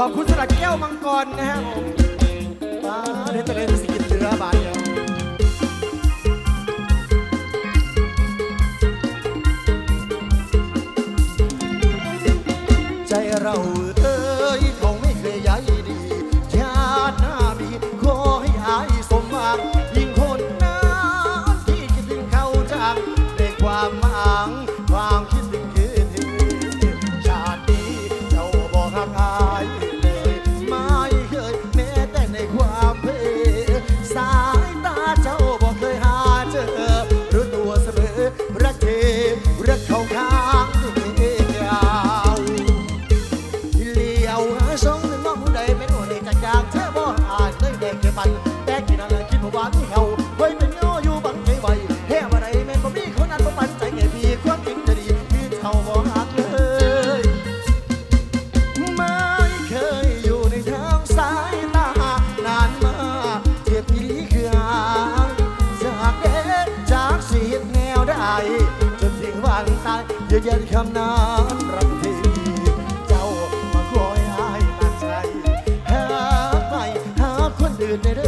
ขอบคุณสลัดแก้วมังกรนะครับผมอ่าเดี๋ยวจะเลยสกินเรือบาดเดียว เยยืนยันคำนั้นรักทีเจ้ามาคอยให้มันใจหาไปหาคนอื่นได้เด้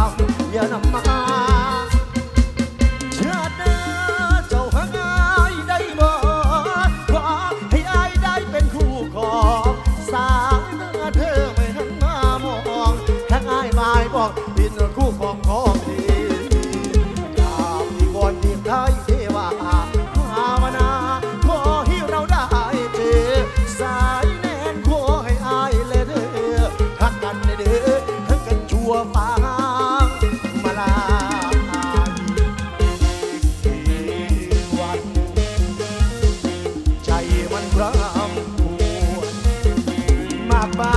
ามชาวอย่านมาชาติหน้าเจ้าหางอายได้บ่ขอให้อายได้เป็นคู่ของสายหน้อเธอไม่หันมามองถ้าอายไม่บอกเป็นคู่ของของ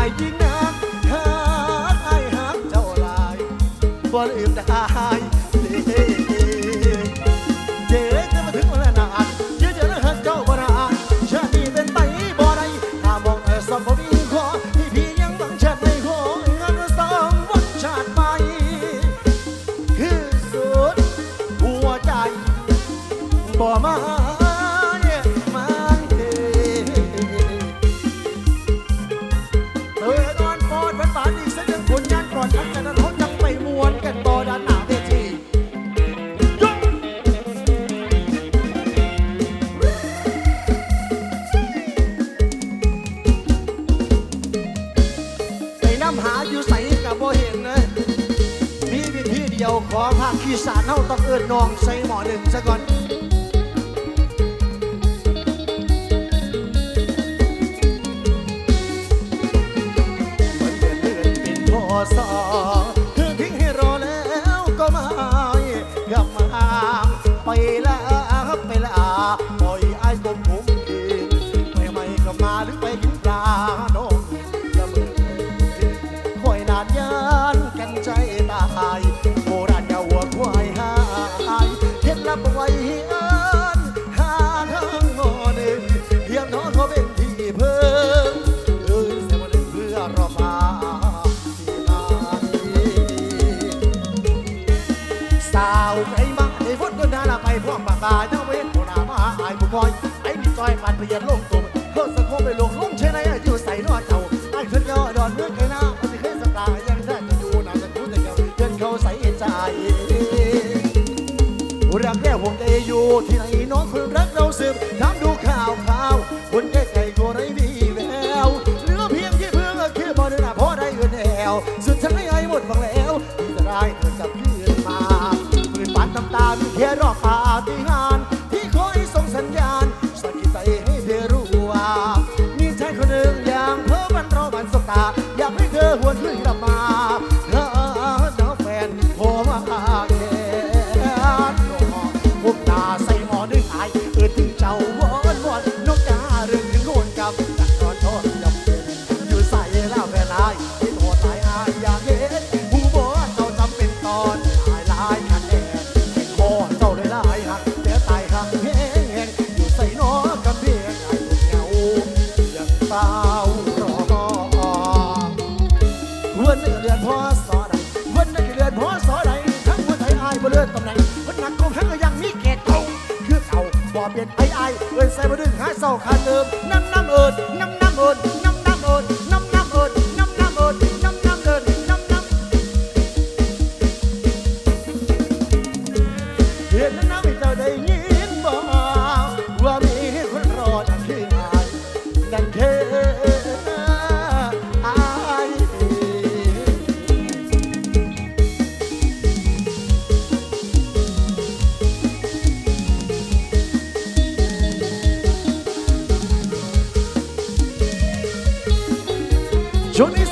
ายยิ่งนักหากไอ้ายหักเจ้าลายบ่ลืมได้เจ๊จะมาถึงวันนานเดี๋ยวจะหักเจ้าบ่นานชาตินี้เป็นไปบ่ได้ถ้ามองเออสอบบ่มีขอที่พี่ยังบังชาติไม่ของั้นก็ต้องวันชาติใหม่คือสุดหัวใจบ่มา ไปน้ำหาอยู่ใสกับบ่เห็นนะมีวิธีเดียวขอภาคขีสารเท่าต้องเอิ้นนองใส่หมอหนึ่งซะก่อน ซอยปันเปลี่ยนลงตุ่มเขาสะโคมไปลงลุ่มเชนไอ้อยู่ใส่นอเจ้าไอ้ขึ้นยอดอนเมื่อไงหน้ามันจะเคยสตาร์ยังแท้จะอยู่นานจะคุ้แต่เก่าเดินเขาใส่ใจรักแรกห่วงใจอยู่ที่ไหนน้องคนรักเราสืบถามดูข่าวข่าวคนใกล้ๆก็ไร้วีแววเหลือเพียงที่เพื่อก็คือบ่ได้หน้าพอได้เงินแอวสุดท้ายไอ้หมดฟังแล้วที่จะได้เธอกลับคืนมาปืนปัดน้ำตามีแค่รอบปาฏิ ศร้าขาดเติมน้ำน้ำเอิดน้ำน้ำเอิด Johnny